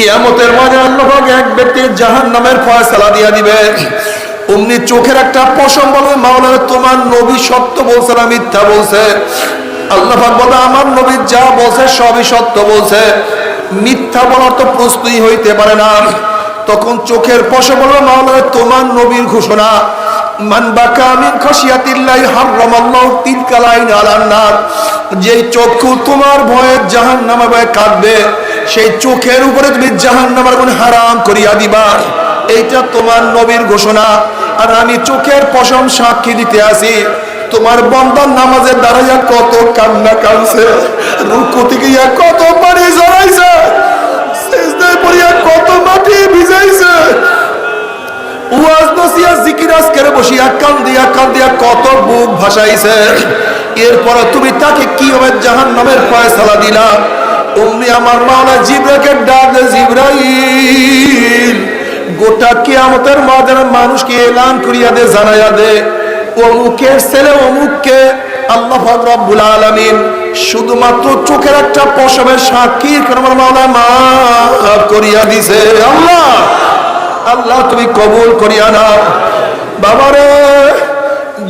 কিয়ামতের মাঝে আল্লাহ এক ব্যক্তির জাহান নামের ফয়সালা দিয়া দিবে। অমনি চোখের একটা পশম বলবে, মাওলানা, তোমার নবী সত্য বলছে না মিথ্যা বলছে? আল্লাহ বলে আমার নবী যা বলছে সবই সত্য বলছে। মিথ্যা বলার তো প্রশ্নই হইতে পারে না। তখন চোখের পশম বলবে, মাওলানা, তোমার নবীর ঘোষণা যেই চক্ষু তোমার ভয়ে জাহান্নামে ভয়ে কাঁদবে। সেই চোখের উপরে তুমি জাহান্নামের কোন হারাম করিয়া দিবা। এইটা তোমার নবীর ঘোষণা। আর আমি চোখের পশম সাক্ষী দিতে আসি। তোমার বন্দার নামাজের দাঁড়াইয়া কত কান্না কানছে রুকু থেকে কত পানি জড়াইছে কত ভিজাইছে। আজকের বসিয়া কত বুক ভাসাইছে। এরপরে তুমি তাকে কীভাবে জাহান নামের ফয়সালা দিলা। অমনি আমার মাওলা জিব্রাকে ডাক জিব্রাইল। গোটা কি কিয়ামতের মাঝে মানুষকে এলান করিয়া দে, জানাইয়া দে। অমুকের ছেলে অমুককে আল্লাহ রব্বুল আলামিন শুধুমাত্র চোখের একটা পশমের সাক্ষী আমার মাওলা মাফ করিয়া দিছে। আল্লাহ আল্লাহ তুমি কবুল করিয়া নাও। বাবারে,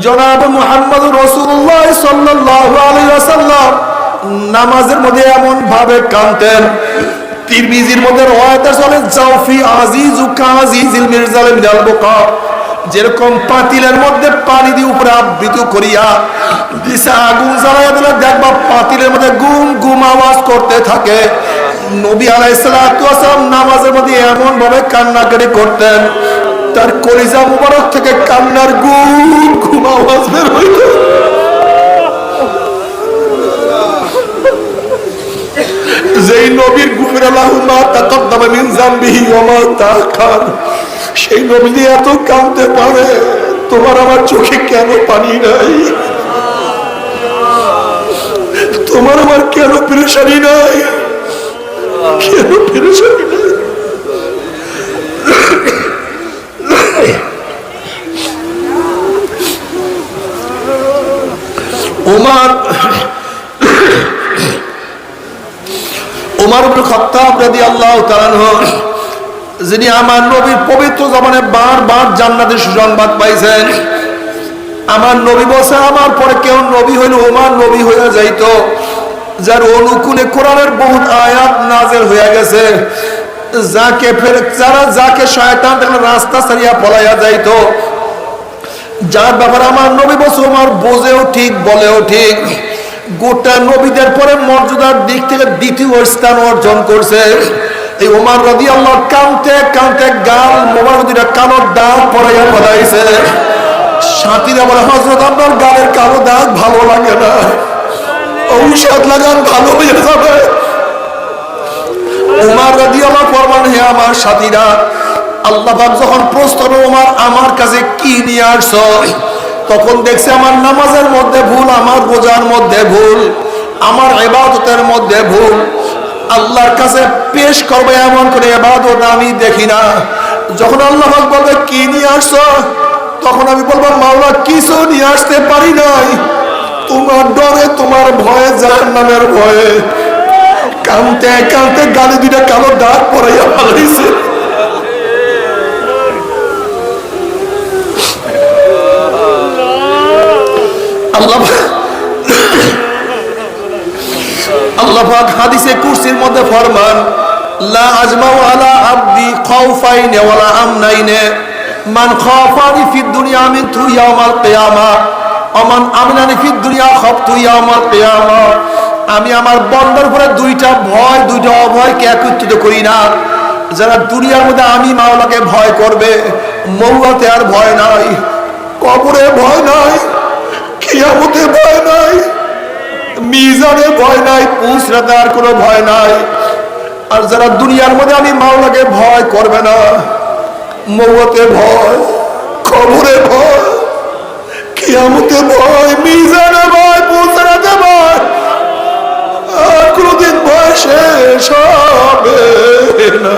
জনাব মুহাম্মদ রসুল্লাহ সাল্লাল্লাহু আলাইহি ওয়াসাল্লাম নামাজের মধ্যে এমন ভাবে কানতেন তিরমিজির মধ্যে রওয়ায়াতে চলে জাউফি আজিজু কাজিজিল মিরজাল মিনাল বুকা। যেরকম পাতিলের মধ্যে পানি দিয়ে উপরে আবৃত করিয়া দিশা আগুন জ্বালাইয়া দিলে দেখবা পাতিলের মধ্যে গুম গুম আওয়াজ করতে থাকে। নবী আলাইসালাম নামাজের মধ্যে এমন ভাবে কান্নাকারি করতেন, তার কলিজা মুবারক থেকে কান্নার গুম গুম আওয়াজ বের হইত। যেই নবীর গুফির সেই নবী এত কাঁদতে পারে, তোমার আমার চোখে কেন পানি নাই? তোমার আমার কেন পেরেশানি নাই? কেন পেরেশানি নাই? ওমর ইবনে খাত্তাব রাদিয়াল্লাহু তাআলা আনহু, যিনি আমার নবীর পবিত্র জমানে বারবার জান্নাতের সুসংবাদ পাইছেন। আমার নবী বসে আমার পরে কেউ নবী হইল ওমার নবী হইয়া যাইত, যার অনুকূলে কোরআনের বহুত আয়াত নাজেল হইয়া গেছে। যাকে ফের, যারা যাকে শয়তান রাস্তা সারিয়া পলাইয়া যাইতো। যার ব্যাপারে আমার নবী বসে ওমার বোঝেও ঠিক, বলেও ঠিক। গোটা নবীদের পরে মর্যাদার দিক থেকে দ্বিতীয় স্থান অর্জন করছে। এই ওমার আল্লাহ গাল কালোর দাগ পড়াইয়া পড়াইছে সাথীরা বলে হজরত আপনার গালের কালো দাগ ভালো লাগে না। ঔষধ লাগান ভালো হয়ে যাবে। আল্লাহ ফরমান, হে আমার সাথীরা, আল্লাহ যখন প্রশ্ন ওমার, আমার কাছে কি নিয়ে আসছো? তখন দেখছে আমার নামাজের মধ্যে ভুল, আমার রোজার মধ্যে ভুল, আমার এবাদতের মধ্যে ভুল। আল্লাহর কাছে পেশ করবে এমন করে এবাদত আমি দেখি না। যখন আল্লাহ বলবে, কি নিয়ে আসছো? তখন আমি বলব, মাওলা, কিছু নিয়ে আসতে পারি নাই। তোমার ডরে, তোমার ভয়ে যার নামের ভয়ে। কানতে কানতে গালি দুটা কালো দাগ পড়াইয়া পালাইছে আল্লাহ আল্লাহ পাক হাদিসে কুরসির মধ্যে ফরমান, লা আজমাউ আলা আবদি খাউফাইন ওয়ালা আমনাইনে, মান খাফানি ফিদ দুনিয়া মিন তু ইয়াউমাল কিয়ামা আমান আমনানি ফিদ দুনিয়া খাফতু ইয়াউমাল কিয়ামা। আমি আমার বন্দার উপরে দুইটা ভয়, দুইটা অভয়কে একত্রিত করি না। যারা দুনিয়ার মধ্যে আমি মাওলাকে ভয় করবে, মৌলাতে আর ভয় নাই, কবরে ভয় নাই। কিয়ামতে ভয় নাই মিজানে ভয় নাই পুষরাতে আর কোনো ভয় নাই। আর যারা দুনিয়ার মধ্যে আমি মাওলাকে ভয় করবে না মৌতে ভয় খবরে ভয় কিয়ামতে ভয় মিজানে ভয় পুষরাতে ভয়, আর কোনোদিন ভয় শেষ হবে না।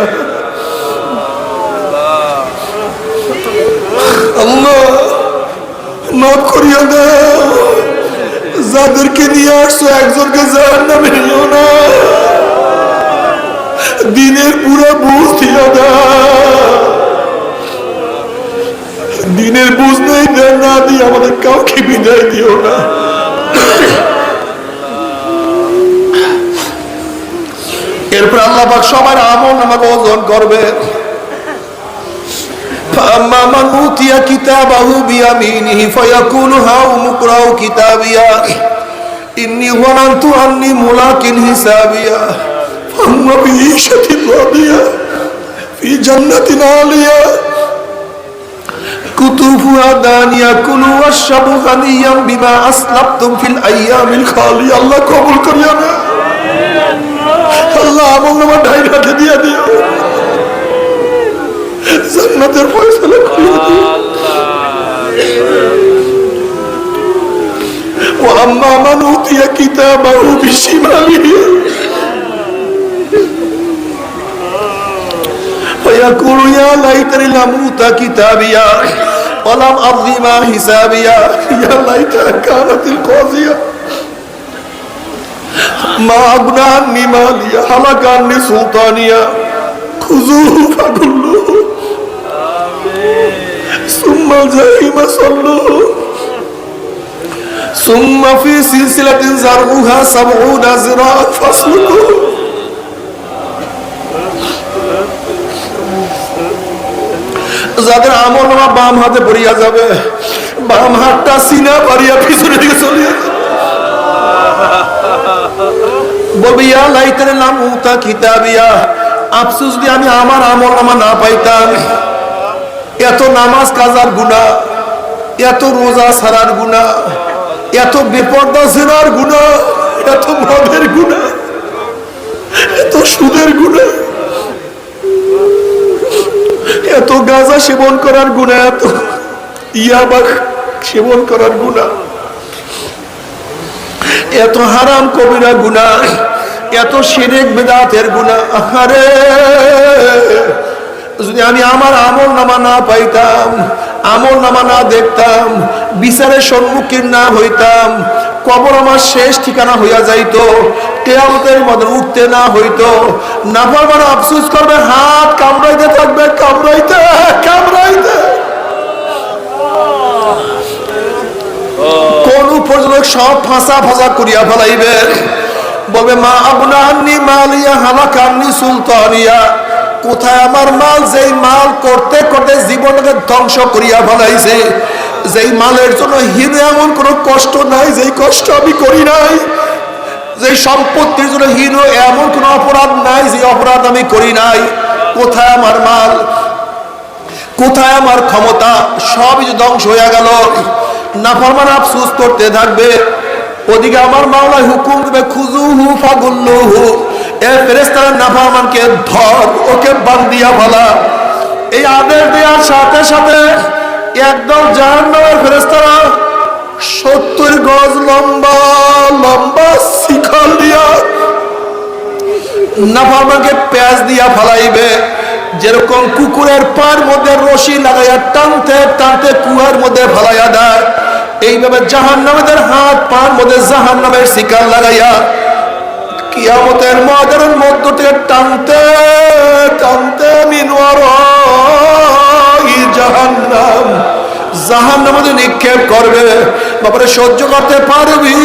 মাফ করিয়া দাও যাদেরকে নিয়ে আসছো একজনকে জাহান নামে নিও না। দিনের পুরো বুঝ দিও না। দিনের বুঝ নেই না দিয়ে আমাদের কাউকে বিদায় দিও না। এরপর আল্লাহ সবার আমল আমাকে ওজন করবে فأما من أوتي كتابه بيمينه فيقول هاؤم اقرءوا كتابيا إني ظننت أني ملاق حسابيا فهو بعيشة راضية في جنة عالية كتوفها دانية كلوا واشربوا غنيا بما أسلفتم في الأيام الخالية الله قبول করিয়ানা আল্লাহ আমল নামা ঢাই রাখে দিয়ে দিও জান্নাতের ফয়সালা করিয়ে দিও وأما من أوتي كتابه بشماله فيقول يا ليتني لم أوت كتابيا ولم أضي ما حسابيا يا ليتها كانت القاضية ما أغنى عني ماليا هلك عني سلطانيا خذوه فغلوه ثم الجحيم صلوه ثم في سلسلة زرعها سبعون ذراعا فاسلكوه যাদের আমল নামা বাম হাতে পড়িয়া যাবে বাম হাতটা সিনা পারিয়া পিছনে দিকে চলিয়া যাবে বলবি ইয়া লাইতারে নাম উতা কিতাবিয়া আফসোস যদি আমি আমার আমল নামা না পাইতাম এত নামাজ কাজার গুণা, এত রোজা সারার গুণা, এত বেপর্দা সেনার গুণা, এত মদের গুণা, এত সুদের গুণা, এত গাঁজা সেবন করার গুণা, এত ইয়াবা সেবন করার গুণা, এত হারাম কবিরা গুণা, এত সেরেক বেদাতের গুণা আরে যদি আমি আমার আমল নামা না পাইতাম, আমল নামা না দেখতাম, বিচারের সম্মুখীন না হইতাম, কবর আমার শেষ ঠিকানা হইয়া যাইতো, কেয়ামতের মধ্যে উঠতে না হইতো না পারবার আফসুস করবে, হাত কামড়াইতে থাকবে, কামড়াইতে কামড়াইতে। কোন উপযোগ সব ফাঁসা ফাঁসা করিয়া ফেলাইবে? বলবে, মা আন্নি মালিয়া হালাক আন্নি সুলতানিয়া। কোথায় আমার মাল, যেই মাল করতে করতে জীবনকে ধ্বংস করিয়া ফেলাইছে, যেই মালের জন্য হিরে এমন কোনো কষ্ট নাই, যেই কষ্ট আমি করি নাই যে সম্পত্তির জন্য হিরো এমন কোনো অপরাধ নাই যে অপরাধ আমি করি নাই, কোথায় আমার মাল, কোথায় আমার ক্ষমতা, সবই ধ্বংস হয়ে গেল, নাফরমান আফসুস করতে থাকবে, ওদিকে আমার মাওলায় হুকুম দেবে খুজু হু ফাগুল্লু হু এ ফেরেস্তারা নাফরমানকে ধর, ওকে বান্দিয়া ফেলা এই আদেশ দেওয়ার সাথে সাথে একদম জাহান্নামের ফেরেস্তারা সত্তর গজ লম্বা লম্বা শিখল দিয়া নাফরমানকে পেঁয়াজ দিয়া ফালাইবে। যেরকম কুকুরের পার মধ্যে রশি লাগাইয়া টানতে টানতে কুয়ার মধ্যে ফালাইয়া দেয়, এইভাবে জাহান হাত, পার মধ্যে জাহান নামের শিকার লাগাইয়া কিয়ামতের মদের মধ্য থেকে টানতে টানতে মিনোয়ার জাহান্নাম। জাহান্নাম নিক্ষেপ করবে, বাবারে সহ্য করতে পারবি।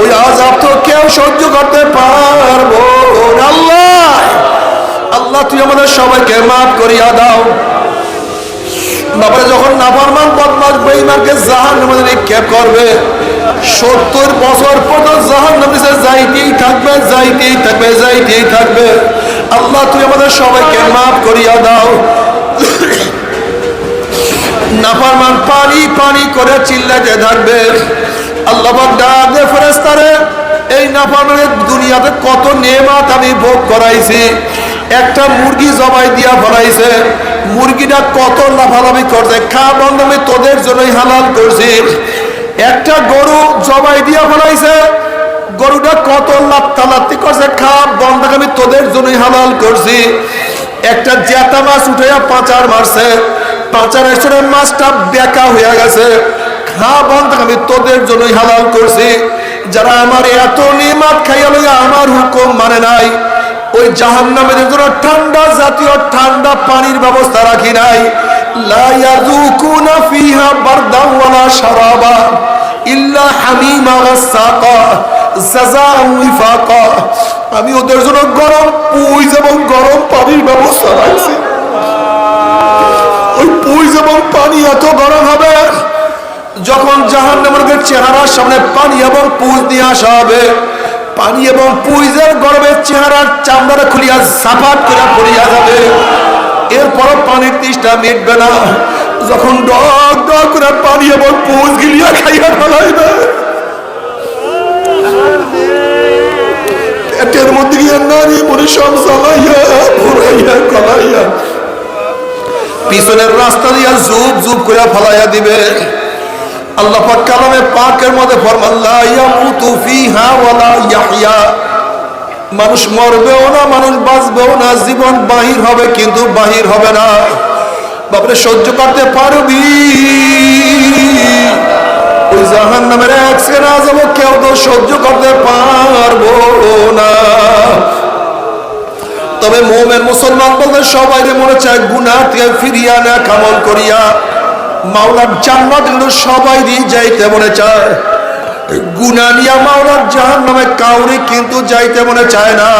ওই আজাব তো কেউ সহ্য করতে পারব আল্লাহ আল্লাহ, তুই আমাদের সবাইকে মাফ করিয়া দাও। তারপরে যখন নাফরমান বদমাস বেঈমানকে জাহান নামে নিক্ষেপ করবে, সত্তর বছর পর্যন্ত জাহান নামে যাইতেই থাকবে যাইতেই থাকবে যাইতেই থাকবে। আল্লাহ তুই আমাদের সবাইকে মাফ করিয়া দাও। নাফরমান পানি পানি করে চিল্লাতে থাকবে। আল্লাহ ডাক দে ফেরেস্তারে এই নাফরমানের দুনিয়াতে কত নেমাত আমি ভোগ করাইছি। একটা মুরগি জবাই দিয়া ফলাইছে। মুরগিটা কত লাফালাফি করছে? খা বন্ধ আমি তোদের জন্যই হালাল করছি। একটা গরু জবাই দিয়া ফলাইছে, গরুটা কত লাত্তালাত্তি করছে? খা বন্ধ আমি তোদের জন্যই হালাল করছি। একটা জেতা মাছ উঠে পাচার মারছে। পাচারের সঙ্গে মাছটা বেকা হয়ে গেছে। খা বন্ধ আমি তোদের জন্যই হালাল করছি। যারা আমার এত নিমাত খাইয়া লইয়া আমার হুকুম মানে নাই। ওই জাহান নামের জন্য ঠান্ডা জাতীয় ঠান্ডা পানির ব্যবস্থা রাখি নাই। আমি ওদের জন্য গরম পুইজ এবং গরম পানির ব্যবস্থা রাখছি। ওই পুইজ এবং পানি এত গরম হবে, যখন জাহান নামের চেহারার সামনে পানি এবং পুজ নিয়ে আসা হবে পানি এবং পুইজের গরমের চেহারার চামড়াটা খুলিয়া সাফাত করে পড়িয়া যাবে। এরপর পানির তৃষ্ণা মিটবে না। যখন ডক ডক করে পানি এবং পুজ গিলিয়া খাইয়া ফেলাইবে। পেটের মধ্যে গিয়ে নারী সব জ্বালাইয়া, ঘুরাইয়া, গলাইয়া। পিছনের রাস্তা দিয়া জুব জুব করে ফলাইয়া দিবে। আল্লাহ পাক কালামে পাকের মধ্যে ফরমান, লা ইয়ামুতু ফিহা ওয়ালা ইয়াহইয়া। মানুষ মরবেও না, মানুষ বাঁচবেও না, জীবন বাহির হবে কিন্তু বাহির হবে না। বাপরে, সহ্য করতে পারবি? ওই জাহান নামের এক সেনা যাব, কেউ তো সহ্য করতে পারব না। তবে মোমের মুসলমান বলতে, সবাই মনে চায় থেকে ফিরিয়া না কামল করিয়া। মাওলার জান্নাত কিন্তু সবাই দিয়ে যাইতে মনে চায়। গুনা নিয়া মাওলার জাহান নামে কাউরে কিন্তু যাইতে মনে চায় না।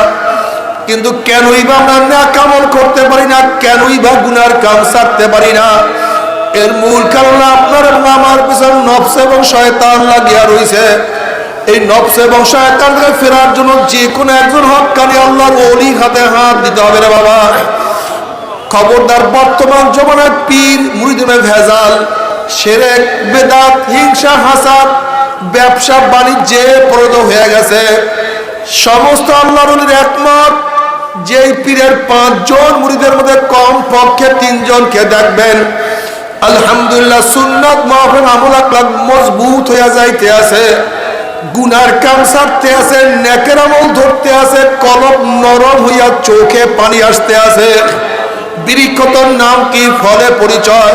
কিন্তু কেনই বা আমরা না কামল করতে পারি না, কেনই বা গুনার কাম সারতে পারি না। এর মূল কারণ আপনার এবং আমার পিছনে নফস এবং শয়তান লাগিয়া রইছে। এই নফস এবং শয়তান থেকে ফেরার জন্য যে কোনো একজন হকানি আল্লাহর অলি হাতে হাত দিতে হবে রে বাবা। খবরদার বর্তমান জমানার পীর ভেজাল, সেরেক, বেদাত, হিংসা, হাসাদ, ব্যবসা, বাণিজ্যে পরিণত হয়ে গেছে। সমস্ত আল্লাহর অলির একমত যেই পীরের পাঁচজন মুরিদের মধ্যে কম পক্ষে তিনজনকে দেখবেন। আলহামদুলিল্লাহ আমল মজবুত যাইতে আছে। গুনার কাম সারতে আছে, নেকের আমল ধরতে আছে নরম হইয়া চোখে পানি আসতে আছে। বৃক্ষতর নাম কি? ফলে পরিচয়।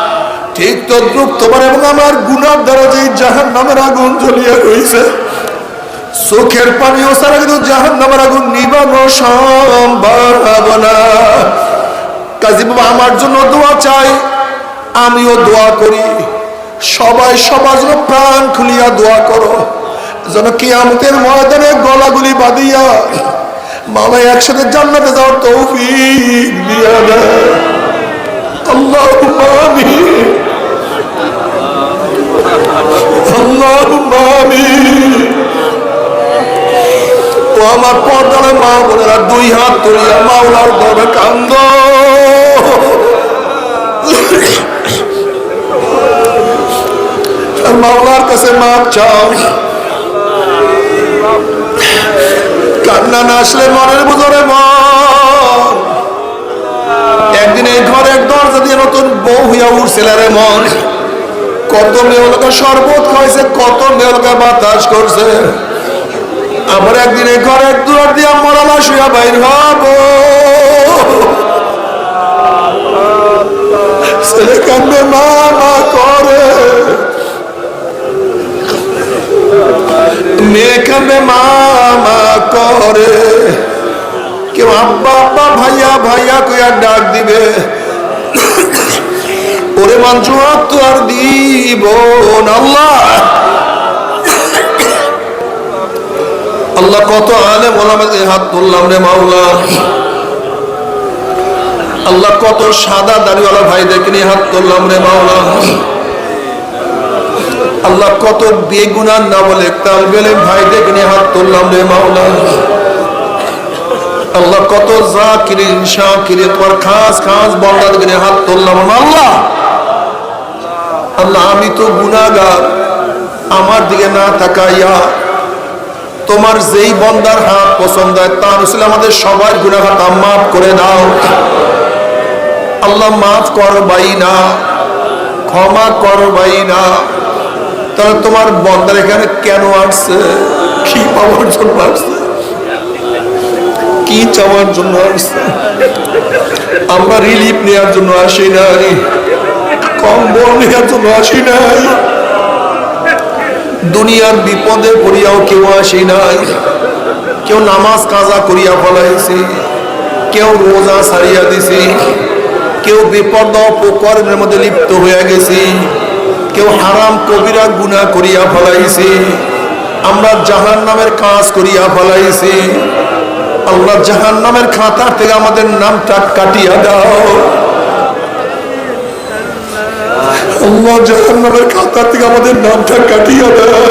ঠিক তদ্রুপ তোমার এবং আমার গুণার দ্বারা যে জাহান নামের আগুন জ্বলিয়া রয়েছে চোখের পানিও সারা কিন্তু জাহান নামের আগুন নিবানো সম্ভব না। কাজী বাবা, আমার জন্য দোয়া চাই, আমিও দোয়া করি। সবাই, সবার জন্য প্রাণ খুলিয়া দোয়া করো। যেন কি আমাদের ময়দানে গলাগুলি বাঁধিয়া মামা একসাথে জান্নাতে যাওয়ার তৌফিক দিয়া দেয়। ও আমার পর্দার মা বোনেরা, দুই হাত তুলিয়া মাওলার দরবে কান্দ। মাওলার কাছে মাপ চাও। কান্না না আসলে মনের বুঝরে একদিন এই ঘরের দরজা দিয়ে নতুন বউ হইয়া উঠছিল রে মন। কত মেয়লকা শরবত খাইছে, কত মেয়লকা বাতাস করছে। আমার একদিন এই এক দুয়ার দিয়া মরালা শুয়া বাইর হব। ছেলে কান্দে মা, করে। মেয়ে কান্দে, মা মা, করে। কেউ আব্বা আব্বা, ভাইয়া ভাইয়া কইয়া ডাক দিবে। ওরে মাংস তো আর দিব আল্লাহ। আল্লাহ কত আলে মোলামাকে হাত তুললাম রে মাওলা। আল্লাহ কত সাদা দাড়িওয়ালা ভাইদেরকে নিয়ে হাত তুললাম রে মাওলা। আল্লাহ কত বেগুনার না বলে তাল তালবেলে ভাইদেরকে নিয়ে হাত তুললাম রে মাওলা। আল্লাহ কত জাকিরিন শাকিরিন তোমার খাস খাস বন্দাদেরকে হাত তুললাম আল্লাহ আল্লাহ, আমি তো গুনাহগার। আমার দিকে না তাকাইয়া তোমার যেই বন্দার হাত পছন্দ হয় তার রসুল আমাদের সবার গুণাঘাত মাফ করে দাও। আল্লাহ, মাফ কর বাই না, ক্ষমা কর বাই না। তাহলে তোমার বন্দার এখানে কেন আসছে? কি পাওয়ার জন্য আসছে? কি চাওয়ার জন্য আসছে? আমরা রিলিফ নেওয়ার জন্য আসি নাই। দুনিয়ার বিপদে পড়িয়াও কেউ আসি নাই। কেউ নামাজ কাজা করিয়া ফলাইছি, কেউ রোজা সারিয়া দিছি, কেউ বিপদ অপকর্মের মধ্যে লিপ্ত হয়ে গেছি, কেউ হারাম কবিরা গুণা করিয়া ফলাইছি, আমরা জাহান নামের কাজ করিয়া ফলাইছি। আল্লাহ জাহান নামের খাতার থেকে আমাদের নামটা কাটিয়া দাও। আল্লাহ জাহান নামের খাতার থেকে আমাদের নামটা কাটিয়া দাও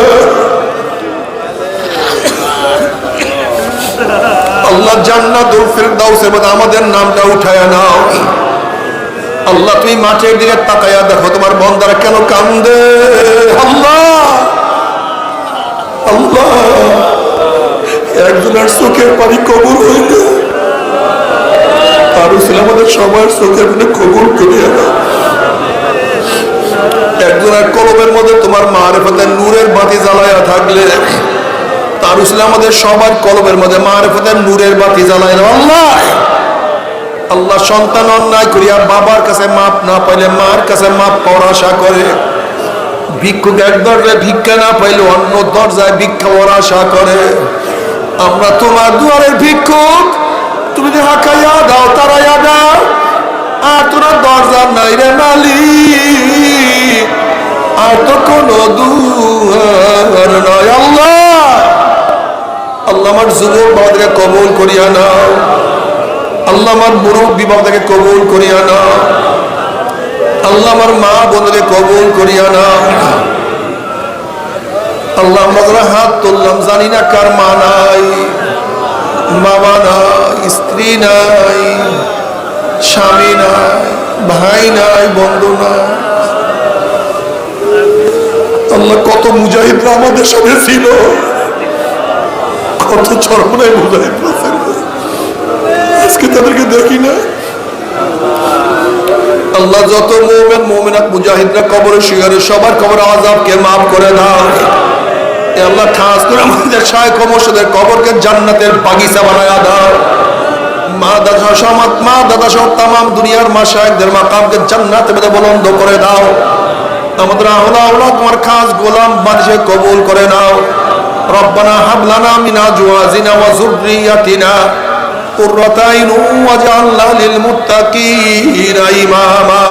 আল্লাহ জান্নাতুল ফিরদাউসের মধ্যে আমাদের নামটা উঠায়া নাও। আল্লাহ, তুমি মাঠের দিকে তাকাইয়া দেখো, তোমার বন্দারা কেন কান্দে? আল্লাহ! আল্লাহ! একজনের চোখের পানি কবর হইল আর ছিল আমাদের সবার চোখের পানি কবর করিয়া দাও একজনের কলমের মধ্যে তোমার মারেফতের নূরের বাতি জ্বালাইয়া থাকলে, তার ছিল আমাদের সবার কলমের মধ্যে মারেফতের নূরের বাতি জ্বালায় আল্লাহ! আল্লাহ সন্তান অন্যায় করিয়া বাবার কাছে মাপ না পাইলে মার কাছে মাপ পাওয়ার আশা করে। ভিক্ষুক এক দরজায় ভিক্ষা না পাইলে অন্য দরজায় ভিক্ষা পাওয়ার আশা করে। আমরা তোমার দুয়ারের ভিক্ষুক, তুমি যে হাঁকাইয়া দাও, তারাইয়া দাও, আর তোরা দরজা নাই রে মালি আর তো কোনো নয়। আল্লাহ! আল্লাহ আমার যুবক বাবাদেরকে কবুল করিয়া নাও। আল্লাহ আমার মুরব্বী বাবাদেরকে কবুল করিয়া নাও। আল্লাহ আমার মা বোনদেরকে কবুল করিয়া নাও। আল্লাহ আমরা হাত তুললাম, জানি না কার মা নাই, বাবা নাই, স্ত্রী নাই, স্বামী নাই, ভাই নাই, বন্ধু নাই। আল্লাহ কত মুজাহিদরা আমাদের সাথে ছিল। কত চরমনায় মুজাহিদরা আজকে তাদেরকে দেখি না। আল্লাহ যত মোমেন, মোমেনাত, মুজাহিদরা কবরে শিকারে, সবার কবর আজাবকে মাফ করে দাও। আল্লাহ খাস করে আমাদের কবরকে জান্নাতের বাগিচা বানায়া মা দাদা সমাজ মা দাদা সহ তাম দুনিয়ার মা শায়কদের মাকামকে জান্নাতে বেদে বলন্দ করে দাও। আমাদের আহলা আহলা তোমার খাস গোলাম বানিয়ে কবুল করে নাও রব্বানা হাবলানা মিনা জুয়াজিনা ওয়া যুররিয়াতিনা قرة عين واجعلنا للمتقين إماما